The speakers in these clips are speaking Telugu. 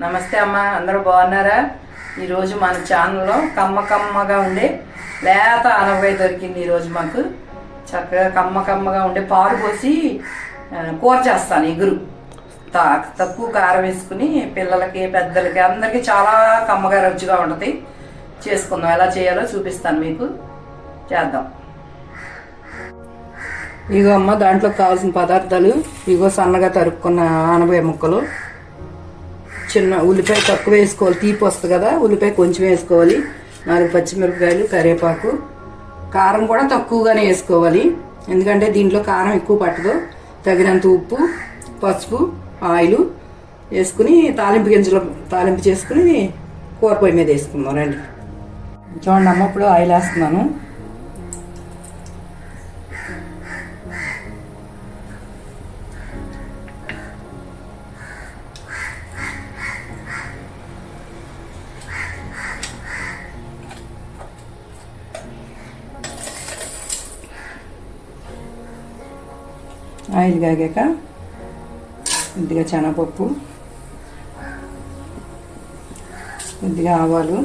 నమస్తే అమ్మ అందరూ బాగున్నారా? ఈరోజు మన ఛానల్లో కమ్మ కమ్మగా ఉండే లేత అనపకాయ దొరికింది ఈరోజు మాకు. చక్కగా కమ్మ కమ్మగా ఉండే పాలు పోసి కూర చేస్తాను ఎగురు. తా- తక్కువ కారం వేసుకుని పిల్లలకి పెద్దలకి అందరికీ చాలా కమ్మగా రుచిగా ఉంటుంది. చేసుకుందాం ఎలా చేయాలో చూపిస్తాను మీకు. చేద్దాం. ఇగో అమ్మ దాంట్లో కావాల్సిన పదార్థాలు ఇగో సన్నగా తరుక్కున్న ఆనపకాయ ముక్కలు. చిన్న ఉల్లిపాయ తక్కువ వేసుకోవాలి. తీపి వస్తుంది కదా ఉల్లిపాయ కొంచెం వేసుకోవాలి. నాలుగు పచ్చిమిరపకాయలు కరివేపాకు. కారం కూడా తక్కువగానే వేసుకోవాలి. ఎందుకంటే దీంట్లో కారం ఎక్కువ పట్టదు. తగినంత ఉప్పు పసుపు ఆయిల్ వేసుకుని తాలింపు గింజలు తాలింపు చేసుకుని కూర పొయ్యి మీద వేసుకుందాం. రండి. చూడండి అమ్మ ఇప్పుడు ఆయిల్ వేస్తున్నాను. ఆయిల్ కాగాక కొద్దిగా శనగపప్పు కొద్దిగా ఆవాలు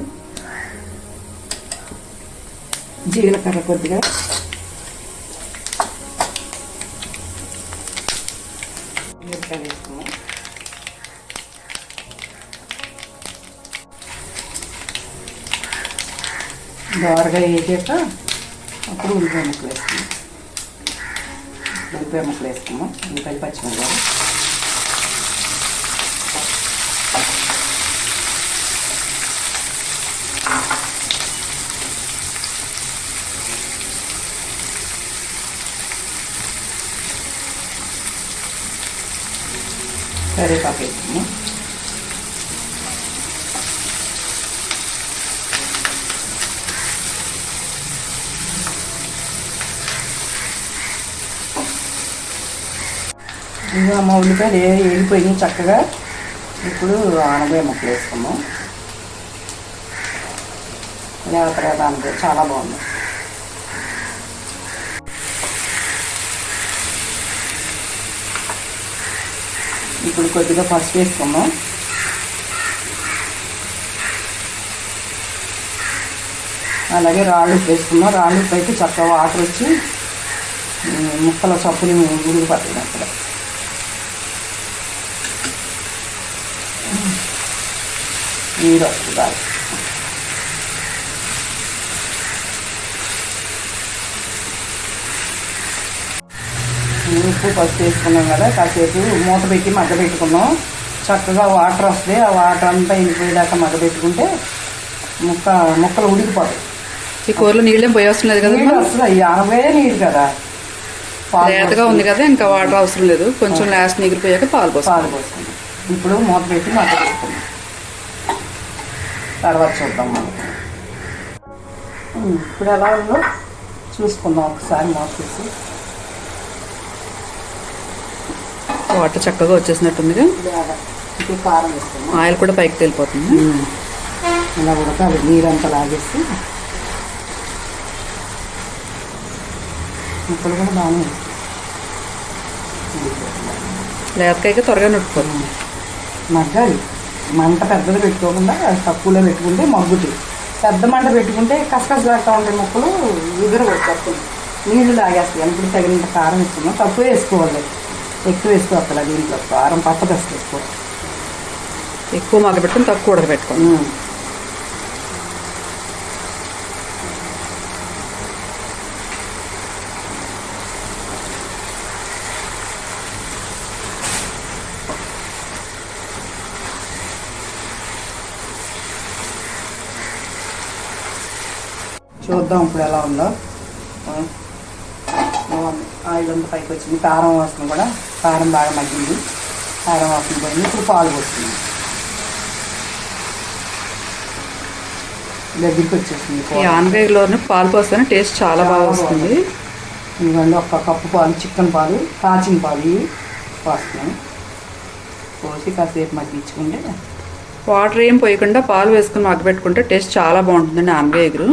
జీలకర్ర కొద్దిగా. మిరపకాయలు వేసుకున్నాం. దోరగా వేసాక అప్పుడు ఉల్లిపాయ ముక్కలు వేసుకున్నాం ఉల్లిపాయ ముక్కలు వేసుకున్నాం. ఉల్లిపాయ పచ్చిమిరపకాయలు కరివేపాకు వేసుకున్నాం. ఇంకా మా ఉల్లిపాయలు ఏ చక్కగా? ఇప్పుడు ఆనగాయ ముక్కలు వేసుకున్నాం లేకపోతే దానికి చాలా బాగుంది. ఇప్పుడు కొద్దిగా పసుపు వేసుకున్నాం అలాగే రాళ్ళు ఉప్పు వేసుకున్నాం రాళ్ళు ఉప్పు అయితే చక్కగా వాటర్ వచ్చి ముక్కల చప్పులు గుడికి పట్టిన నీరు వస్తుంది బాగా ఉప్పు పసుపు వేసుకున్నాం కదా కాసేపు మూత పెట్టి మగ్గ పెట్టుకున్నాం. చక్కగా వాటర్ వస్తే ఆ వాటర్ అంతా ఇంకిపోయేదాకా మగ్గ పెట్టుకుంటే ముక్క ముక్కలు ఉడికిపోతాయి. ఈ కూరలో నీళ్ళేం పోయవసరం లేదు కదా నీళ్ళు ఈ అనవే నీరు కదా. పాలు లేతగా ఉంది కదా ఇంకా వాటర్ అవసరం లేదు. కొంచెం లాస్ట్ నీగిరిపోయాక పాలు పోస్తాం పాలు పోసుకున్నాం ఇప్పుడు మూత పెట్టి మగ్గ పెట్టుకున్నాం. తర్వాత చూద్దాం మనం. ఇప్పుడు ఎలా ఉందో చూసుకుందాం ఒకసారి తీసి వాటర్ చక్కగా వచ్చేసినట్టుందిగా. లేదా ఇప్పుడు కారం ఆయిల్ కూడా పైకి వెళ్ళిపోతుంది ఇలా ఉడకాలి నీరంతా లాగేసి. ముక్కలు కూడా బాగానే లేతకైతే త్వరగా నొట్టుకోవాలి మగ్గాలి. మంట పెద్దది పెట్టుకోకుండా తక్కువలో పెట్టుకుంటే మగ్గుతాయి పెద్ద మంట పెట్టుకుంటే కసకసలాడుతూ ఉంటాయి ముక్కలు ఎగురు వచ్చేస్తాయి. నీళ్ళు లాగేస్తాయి ఇప్పుడు తగినంత కారం ఇస్తున్నాం తక్కువ వేసుకోవాలి. ఎక్కువ వేసుకోవాలి దీంట్లో. కారం పచ్చదస్త వేసుకోవాలి ఎక్కువ మగ్గబెట్టుకుని తక్కువ ఉడకబెట్టుకోవాలి. చూద్దాం ఇప్పుడు ఎలా ఉందో. బాగుంది ఆయిల్ అంతా పైకి వచ్చింది. కారం వాసన కూడా కారం బాగా మగ్గింది. కారం వాసన పోయింది. ఇప్పుడు పాలు పోస్తుంది దగ్గరికి వచ్చేసింది ఈ కూర. ఆనగాయలోనే పాలు పోస్తేనే టేస్ట్ చాలా బాగా వస్తుంది. ఇదిగోండి ఒక కప్పు పాలు చికెన్ పాలు కాచిన పాలు ఇవి పోస్తున్నాను పోసి కాసేపు మగ్గించుకుంటే వాటర్ ఏం పోయకుండా పాలు వేసుకుని మగ్గబెట్టుకుంటే టేస్ట్ చాలా బాగుంటుందండి ఆనగాయ ఎగురు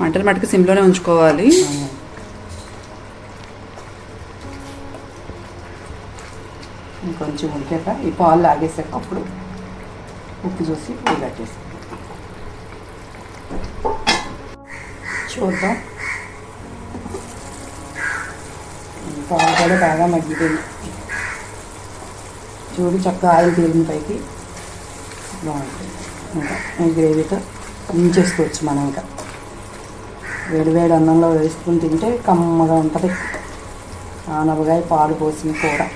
మంటలు మటుకు సిమ్లోనే ఉంచుకోవాలి. కొంచెం ఇంకొంచెం ఉడికాక ఈ పాలు లాగేసాక అప్పుడు ఉప్పు చూసి ఉప్పు చూద్దాం. పాలు కూడా బాగా మగ్గిపోయింది చూడు చక్కగా ఆయిల్ తీరిన పైకి బాగుంటుంది. ఇంకా ఈ గ్రేవీతో ఉంచేసుకోవచ్చు మనం ఇంకా. వేడివేడి అన్నంలో వేసుకుని తింటే కమ్మగా ఉంటుంది. ఆనపకాయ పాలు పోసిన కూర.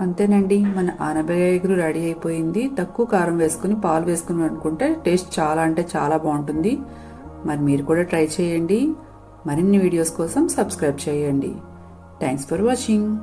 అంతేనండి మన ఆనపకాయ ఎగురు రెడీ అయిపోయింది. తక్కువ కారం వేసుకుని పాలు వేసుకుని అనుకుంటే టేస్ట్ చాలా అంటే చాలా బాగుంటుంది. మరి మీరు కూడా ట్రై చేయండి. మరిన్ని వీడియోస్ కోసం సబ్స్క్రైబ్ చేయండి. Thanks for watching